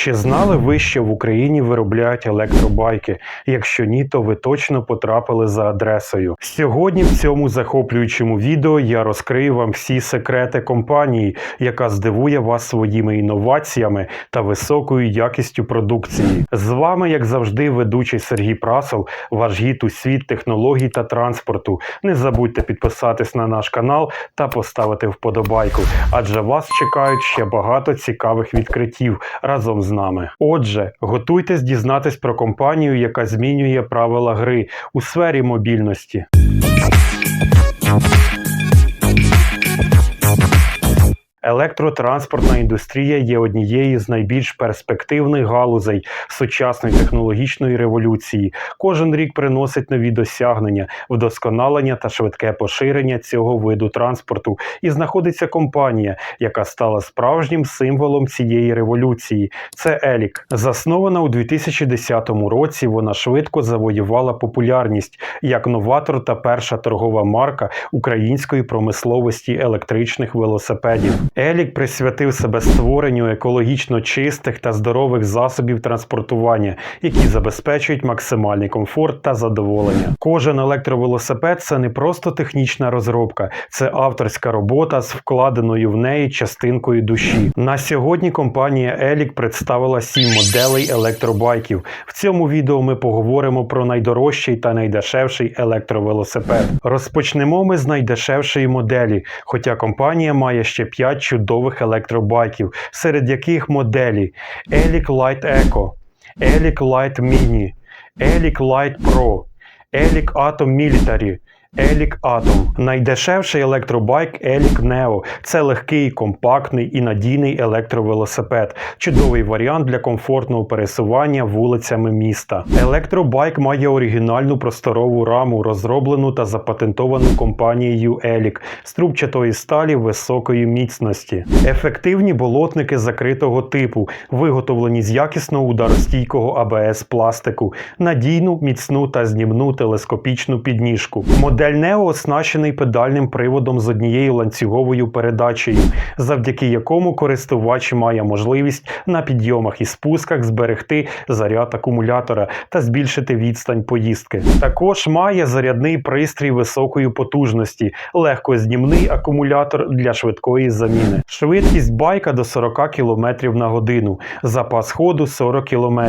Чи знали ви, що в Україні виробляють електробайки? Якщо ні, то ви точно потрапили за адресою. Сьогодні в цьому захоплюючому відео я розкрию вам всі секрети компанії, яка здивує вас своїми інноваціями та високою якістю продукції. З вами, як завжди, ведучий Сергій Прасов, ваш гід у світ технологій та транспорту. Не забудьте підписатись на наш канал та поставити вподобайку, адже вас чекають ще багато цікавих відкриттів разом з нами. Отже, готуйтесь дізнатись про компанію, яка змінює правила гри у сфері мобільності. Електротранспортна індустрія є однією з найбільш перспективних галузей сучасної технологічної революції. Кожен рік приносить нові досягнення, вдосконалення та швидке поширення цього виду транспорту. І знаходиться компанія, яка стала справжнім символом цієї революції. Це Елік. Заснована у 2010 році. Вона швидко завоювала популярність як новатор та перша торгова марка української промисловості електричних велосипедів. Елік присвятив себе створенню екологічно чистих та здорових засобів транспортування, які забезпечують максимальний комфорт та задоволення. Кожен електровелосипед це не просто технічна розробка, це авторська робота з вкладеною в неї частинкою душі. На сьогодні компанія Елік представила сім моделей електробайків. В цьому відео ми поговоримо про найдорожчий та найдешевший електровелосипед. Розпочнемо ми з найдешевшої моделі, хоча компанія має ще 5 чудових електробайків, серед яких моделі Elic Light Eco, Elic Light Mini, Elic Light Pro, Elic Atom Military, Елік Atom. Найдешевший електробайк Елік Neo. Це легкий, компактний і надійний електровелосипед. Чудовий варіант для комфортного пересування вулицями міста. Електробайк має оригінальну просторову раму, розроблену та запатентовану компанією Елік з трубчатої сталі високої міцності. Ефективні болотники закритого типу, виготовлені з якісного ударостійкого АБС пластику, надійну, міцну та знімну телескопічну підніжку. Модель оснащений педальним приводом з однією ланцюговою передачею, завдяки якому користувач має можливість на підйомах і спусках зберегти заряд акумулятора та збільшити відстань поїздки. Також має зарядний пристрій високої потужності, легкознімний акумулятор для швидкої заміни. Швидкість байка до 40 км на годину, запас ходу 40 км,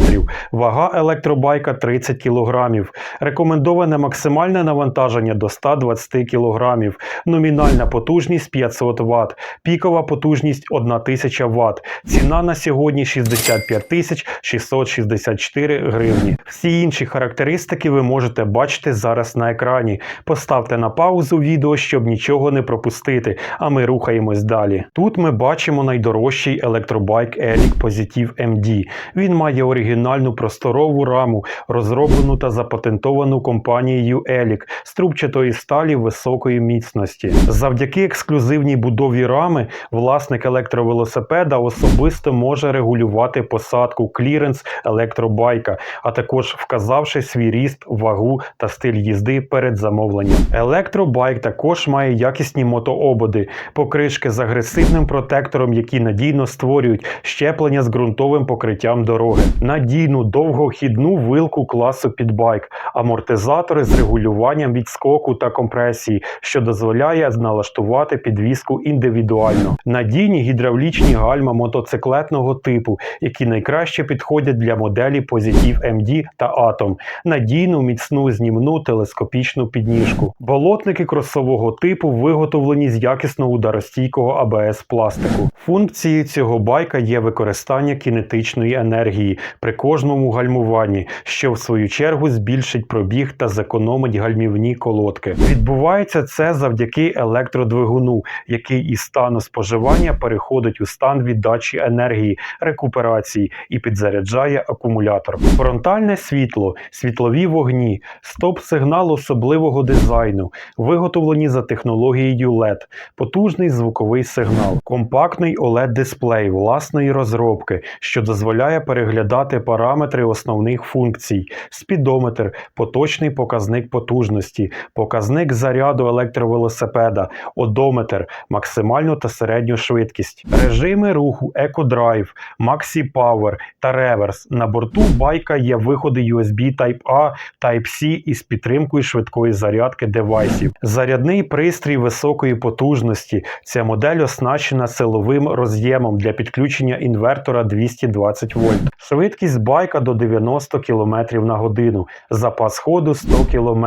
вага електробайка 30 кг, рекомендоване максимальне навантаження до 120 кг, номінальна потужність 500 Вт, пікова потужність 1000 Вт. Ціна на сьогодні 65 тисяч 664 гривні. Всі інші характеристики ви можете бачити зараз на екрані. Поставте на паузу відео, щоб нічого не пропустити, а ми рухаємось далі. Тут ми бачимо найдорожчий електробайк Elic Positive MD. Він має оригінальну просторову раму, розроблену та запатентовану компанією Elic з трубчатої сталі високої міцності. Завдяки ексклюзивній будові рами власник електровелосипеда особисто може регулювати посадку кліренс електробайка, а також вказавши свій ріст, вагу та стиль їзди перед замовленням. Електробайк також має якісні мотоободи, покришки з агресивним протектором, які надійно створюють щеплення з ґрунтовим покриттям дороги, надійну довгохідну вилку класу підбайк, амортизатори з регулюванням відскоку та компресії, що дозволяє налаштувати підвіску індивідуально, надійні гідравлічні гальма мотоциклетного типу, які найкраще підходять для моделі Positive MD та Atom, надійну міцну знімну телескопічну підніжку. Болотники кросового типу виготовлені з якісного ударостійкого АБС пластику. Функцією цього байка є використання кінетичної енергії при кожному гальмуванні, що в свою чергу збільшить пробіг та зекономить гальмівні колодки. Відбувається це завдяки електродвигуну, який із стану споживання переходить у стан віддачі енергії, рекуперації і підзаряджає акумулятор. Фронтальне світло, світлові вогні, стоп-сигнал особливого дизайну, виготовлені за технологією LED, потужний звуковий сигнал, компактний OLED-дисплей власної розробки, що дозволяє переглядати параметри основних функцій, спідометр, поточний показник потужності, показник заряду електровелосипеда, одометр, максимальну та середню швидкість, режими руху EcoDrive, Maxi Power та реверс. На борту байка є виходи USB Type-A, Type-C із підтримкою швидкої зарядки девайсів. Зарядний пристрій високої потужності. Ця модель оснащена силовим роз'ємом для підключення інвертора 220 вольт. Швидкість байка до 90 км на годину, запас ходу 100 км,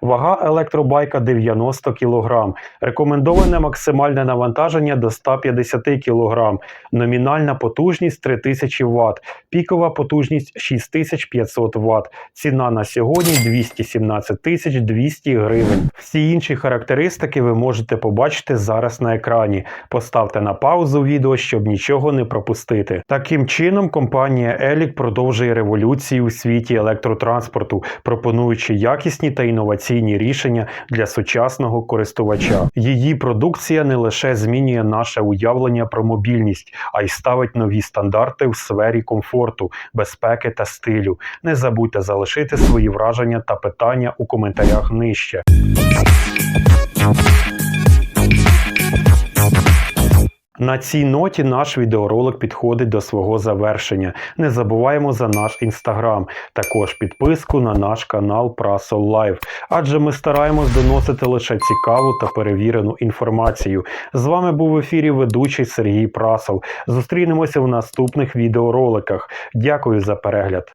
вага електробайка 90 кг, рекомендоване максимальне навантаження до 150 кг, номінальна потужність 3000 Вт, пікова потужність 6500 Вт. Ціна на сьогодні 217 тисяч 200 гривень. Всі інші характеристики ви можете побачити зараз на екрані. Поставте на паузу відео, щоб нічого не пропустити. Таким чином, компанія Елік продовжує революцію у світі електротранспорту, пропонуючи якісні та інноваційні рішення для сучасного користувача. Її продукція не лише змінює наше уявлення про мобільність, а й ставить нові стандарти в сфері комфорту, безпеки та стилю. Не забудьте залишити свої враження та питання у коментарях нижче. На цій ноті наш відеоролик підходить до свого завершення. Не забуваємо за наш інстаграм, також підписку на наш канал Прасол Лайв, адже ми стараємось доносити лише цікаву та перевірену інформацію. З вами був в ефірі ведучий Сергій Прасов. Зустрінемося в наступних відеороликах. Дякую за перегляд.